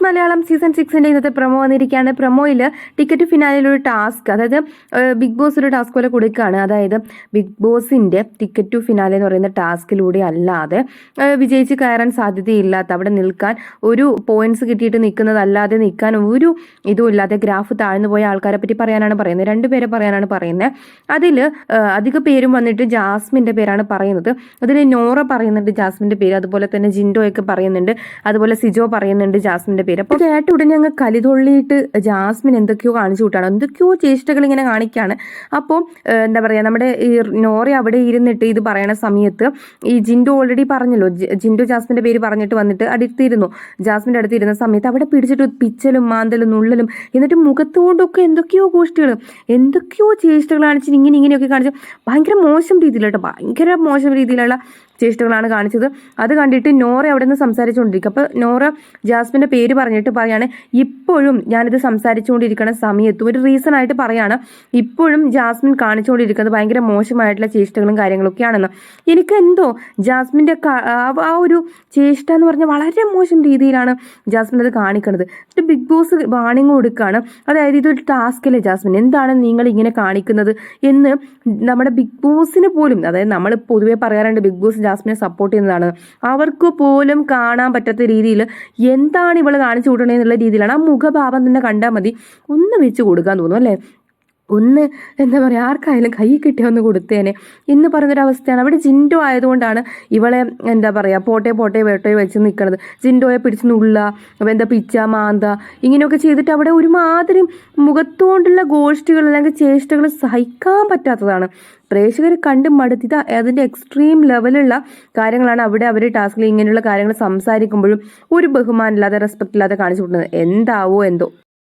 Six Malayalam season സിക്സിന്റെ ഇന്നത്തെ promo വന്നിരിക്കുകയാണ്. പ്രൊമോയിൽ ticket ഫിനാലിൽ ഒരു ടാസ്ക് അതായത് ബിഗ് ബോസ് ഒരു ടാസ്ക് പോലെ കൊടുക്കുകയാണ്. അതായത് ബിഗ് ബോസിന്റെ ടിക്കറ്റ് ടു ഫിനാലെ എന്ന് പറയുന്ന ടാസ്കിലൂടെ അല്ലാതെ വിജയിച്ച് കയറാൻ സാധ്യതയില്ലാത്ത അവിടെ നിൽക്കാൻ ഒരു പോയിന്റ്സ് കിട്ടിയിട്ട് നിൽക്കുന്നതല്ലാതെ നിൽക്കാൻ ഒരു ഇതും ഇല്ലാതെ ഗ്രാഫ് താഴ്ന്നു പോയ ആൾക്കാരെ പറ്റി പറയാനാണ് പറയുന്നത്. രണ്ട് പേരെ പറയാനാണ് പറയുന്നത്. അതിൽ അധിക പേരും വന്നിട്ട് ജാസ്മിന്റെ പേരാണ് പറയുന്നത്. അതിൽ നോറ പറയുന്നുണ്ട് ജാസ്മിന്റെ പേര്. അതുപോലെ തന്നെ ജിൻഡോയൊക്കെ പറയുന്നുണ്ട്. അതുപോലെ സിജോ പറയുന്നുണ്ട് ജാസ്മിന്റെ പേര്. അപ്പോൾ കേട്ട ഉടനെ അങ്ങ് കലിതൊള്ളിയിട്ട് ജാസ്മിൻ എന്തൊക്കെയോ കാണിച്ചു കൂട്ടാണ്. എന്തൊക്കെയോ ചേഷ്ടകൾ ഇങ്ങനെ കാണിക്കുകയാണ് അപ്പോൾ എന്താ പറയുക നമ്മുടെ ഈ നോറ അവിടെ ഇരുന്നിട്ട് ഇത് പറയണ സമയത്ത് ഈ ജിൻഡു ഓൾറെഡി പറഞ്ഞല്ലോ ജിൻഡു ജാസ്മിന്റെ പേര് പറഞ്ഞിട്ട് വന്നിട്ട് അടുത്തിരുന്നു. ജാസ്മിന്റെ അടുത്ത് ഇരുന്ന സമയത്ത് അവിടെ പിടിച്ചിട്ട് പിച്ചലും മാന്തലും നുള്ളലും എന്നിട്ട് മുഖത്തുകൊണ്ടൊക്കെ എന്തൊക്കെയോ ഗോഷ്ടികൾ എന്തൊക്കെയോ ചേഷ്ടകൾ കാണിച്ചിട്ട് ഇങ്ങനെ ഇങ്ങനെയൊക്കെ കാണിച്ച് ഭയങ്കര മോശം രീതിയിൽ കേട്ടോ ഭയങ്കര മോശം രീതിയിലുള്ള ചേഷ്ടകളാണ് കാണിച്ചത്. അത് കണ്ടിട്ട് നോറ അവിടെ നിന്ന് സംസാരിച്ചുകൊണ്ടിരിക്കും അപ്പോൾ നോറ ജാസ്മിന്റെ പേര് പറഞ്ഞിട്ട് പറയാണ്. ഇപ്പോഴും ഞാനിത് സംസാരിച്ചുകൊണ്ടിരിക്കുന്ന സമയത്തും ഒരു റീസൺ ആയിട്ട് പറയാണ്. ഇപ്പോഴും ജാസ്മിൻ കാണിച്ചുകൊണ്ടിരിക്കുന്നത് ഭയങ്കര മോശമായിട്ടുള്ള ചേഷ്ടകളും കാര്യങ്ങളൊക്കെയാണെന്ന്. എനിക്ക് എന്തോ ജാസ്മിന്റെ ആ- ഒരു ചേഷ്ട എന്ന് പറഞ്ഞാൽ വളരെ മോശം രീതിയിലാണ് ജാസ്മിൻ അത് കാണിക്കുന്നത് എന്നിട്ട് ബിഗ് ബോസ് വാണിംഗ് കൊടുക്കുകയാണ് അതായത് ഇതൊരു ടാസ്കല്ലേ ജാസ്മിൻ? എന്താണ് നിങ്ങൾ ഇങ്ങനെ കാണിക്കുന്നത് എന്ന് നമ്മുടെ ബിഗ് ബോസിന് പോലും അതായത് നമ്മൾ പൊതുവേ പറയാറുണ്ട് ബിഗ് ബോസ് ജാസ്മിനെ സപ്പോർട്ട് ചെയ്യുന്നതാണ്. അവർക്ക് പോലും കാണാൻ പറ്റാത്ത രീതിയിൽ എന്താണ് ഇവൾ കാണിച്ചു കൂട്ടണേ എന്നുള്ള രീതിയിലാണ് ആ മുഖഭാവം തന്നെ കണ്ടാൽ മതി. ഒന്ന് വെച്ച് കൊടുക്കാൻ തോന്നും അല്ലേ? ഒന്ന് എന്താ പറയുക ആർക്കായാലും കൈ കിട്ടിയ ഒന്ന് കൊടുത്തേനെ. എന്ന് പറഞ്ഞൊരവസ്ഥയാണ്. അവിടെ ജിൻഡോ ആയതുകൊണ്ടാണ് ഇവളെ എന്താ പറയുക പോട്ടെ പോട്ടെ വേട്ടയോ വെച്ച് നിൽക്കണത് ജിൻഡോയെ പിടിച്ച് നുള്ള എന്താ പിച്ച മാന്ത ഇങ്ങനെയൊക്കെ ചെയ്തിട്ട് അവിടെ ഒരുമാതിരി മുഖത്തുകൊണ്ടുള്ള ഗോഷ്ടികൾ അല്ലെങ്കിൽ ചേഷ്ടകൾ സഹിക്കാൻ പറ്റാത്തതാണ്. പ്രേക്ഷകർ കണ്ട് മടുത്തിത അതിന്റെ എക്സ്ട്രീം ലെവലുള്ള കാര്യങ്ങളാണ് അവിടെ അവർ ടാസ്കിൽ ഇങ്ങനെയുള്ള കാര്യങ്ങൾ സംസാരിക്കുമ്പോഴും ഒരു ബഹുമാനമില്ലാതെ റെസ്പെക്റ്റ് ഇല്ലാതെ കാണിച്ചു കൊടുക്കുന്നത്. എന്താവോ എന്തോ.